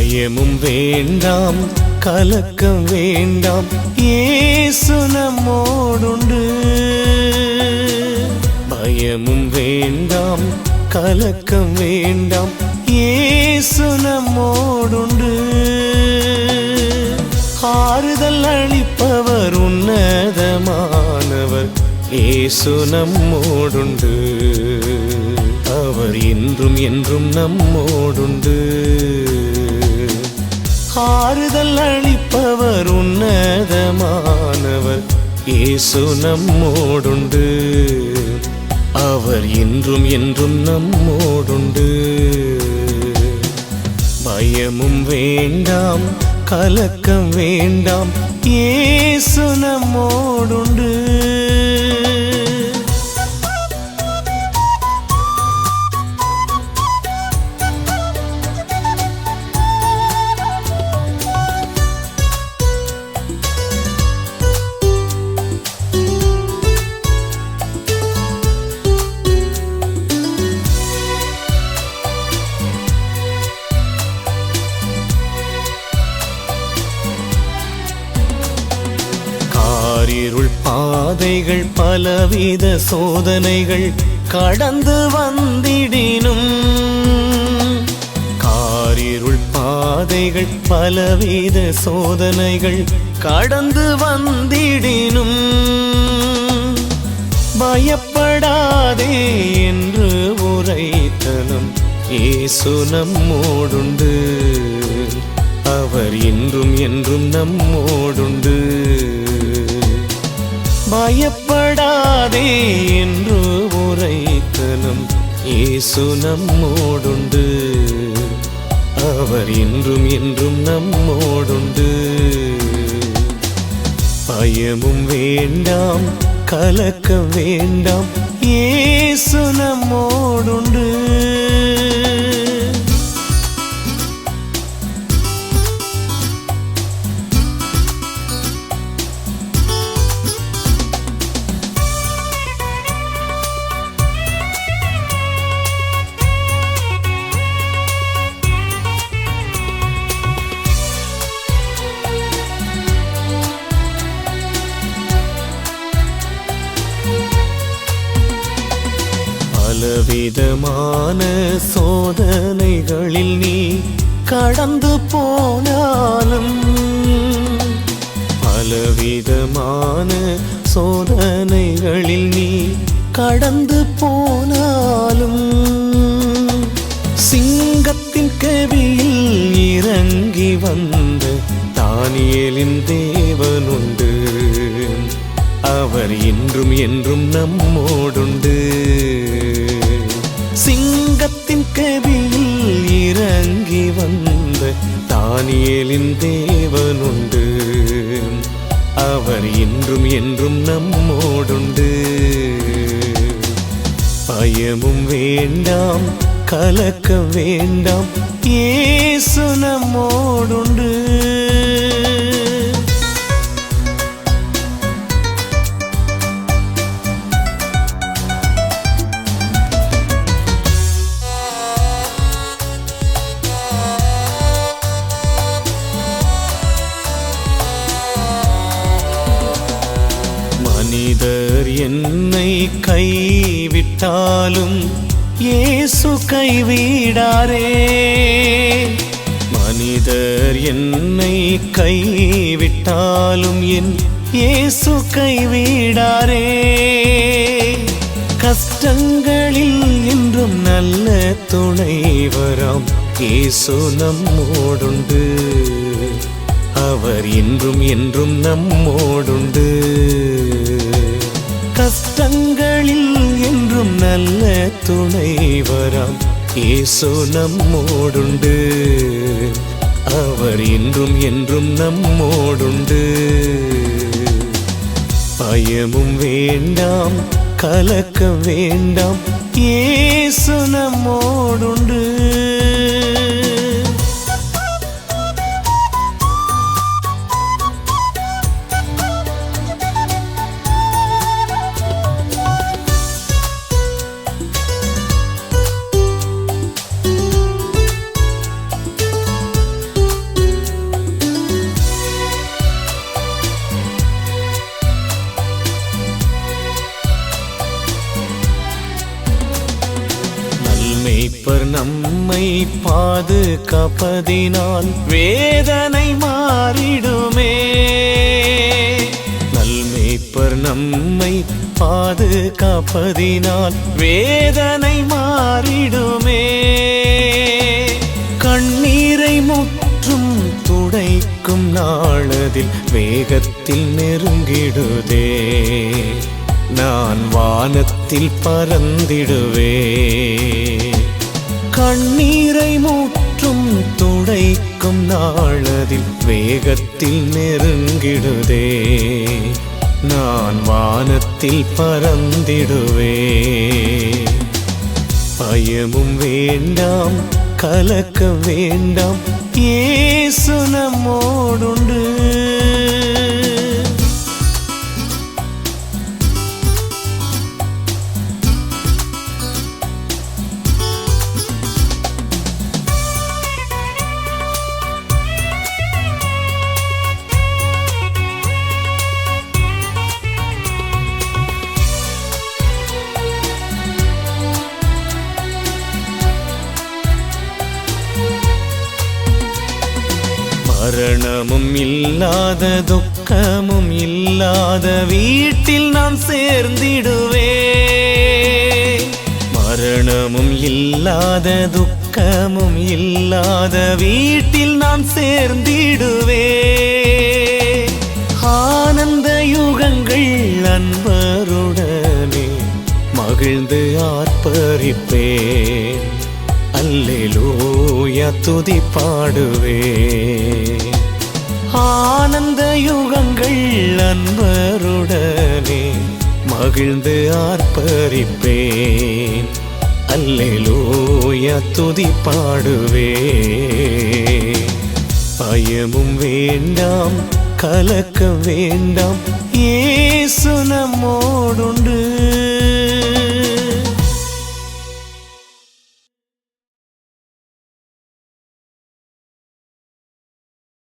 பயமும் வேண்டாம் கலக்கம் வேண்டாம் இயேசு நம்மோடுண்டு. பயமும் வேண்டாம் கலக்கம் வேண்டாம் இயேசு நம்மோடுண்டு. ஆறுதல் அளிப்பவர் உன்னதமானவர் இயேசு நம்மோடுண்டு. அவர் இன்றும் என்றும் நம்மோடுண்டு. ஆறுதல் அளிப்பவர் உன்னதமானவர். இயேசு நம்மோடுண்டு. அவர் இன்றும் என்றும் நம்மோடுண்டு. பயமும் வேண்டாம் கலக்கம் வேண்டாம் இயேசு நம்மோடுண்டு. இருள் பாதைகள் பலவித சோதனைகள் கடந்து வந்திடினும். காரிருள் பாதைகள் பலவித சோதனைகள் கடந்து வந்திடினும். பயப்படாதே என்று உரைத்தனும் இயேசு நம்மோடுண்டு. அவர் என்றும் என்றும் நம்மோடுண்டு. பயப்படாதே என்று உரைத்தலும் இயேசு நம்மோடுண்டு. அவர் இன்றும் என்றும் நம்மோடுண்டு. பயமும் வேண்டாம் கலக்க வேண்டாம் ஏசு நம்மோடுண்டு. விதமான சோதனைகளில் நீ கடந்து போனாலும் பலவிதமான சோதனைகளில் நீ கடந்து போனாலும் சிங்கத்தின் கவியில் இறங்கி வந்த தானியலின் தேவனுண்டு. அவர் இன்றும் என்றும் நம்மோடுண்டு. இறங்கி வந்த தானியலின் தேவனுண்டு. அவர் இன்றும் என்றும் நம்மோடுண்டு. பயமும் வேண்டாம் கலக்க வேண்டாம் ஏசு நம்மோடுண்டு. மனிதர் என்னை கைவிட்டாலும் இயேசு கைவிடாரே. மனிதர் என்னை கைவிட்டாலும் என் இயேசு கைவிடாரே. கஷ்டங்களில் இன்றும் நல்ல துணைவராம் இயேசு நம்மோடுண்டு. அவர் இன்றும் என்றும் நம்மோடுண்டு. கஷ்டங்களில் என்றும் நல்ல துணை துணைவராம் இயேசு நம்மோடுண்டு. அவர் இன்றும் என்றும் நம்மோடுண்டு. பயமும் வேண்டாம் கலக்க வேண்டாம். இயேசு நம்மோடுண்டு. நம்மை பாதுகாப்பதினால் வேதனை மாறிடுமே. நல்மேய்ப்பர் நம்மை பாதுகாப்பதினால் வேதனை மாறிடுமே. கண்ணீரை முற்றும் துடைக்கும் நாளதில் வேகத்தில் நெருங்கிடுதே. நான் வானத்தில் பறந்திடுவே. கண்ணீரை மூற்றும் துடைக்கும் நாளதில் வேகத்தில் நெருங்கிடுதே. நான் வானத்தில் பறந்திடுவே. பயமும் வேண்டாம் கலக்க வேண்டாம் ஏசு நம்மோடுண்டு. மரணமும் இல்லாத துக்கமும் இல்லாத வீட்டில் நாம் சேர்ந்திடுவே மரணமும் இல்லாத துக்கமும் இல்லாத வீட்டில் நாம் சேர்ந்திடுவே ஆனந்த யுகங்கள் அன்பருடனே மகிழ்ந்து ஆர்ப்பரிப்பே அல்லேலூயா துதி பாடுவே நண்பருடனே மகிழ்ந்து ஆர்ப்பரிப்பேன். அல்லேலூயா துதி பாடுவே பயமும் வேண்டாம் கலக்க வேண்டாம் ஏசு நம்மோடுண்டு.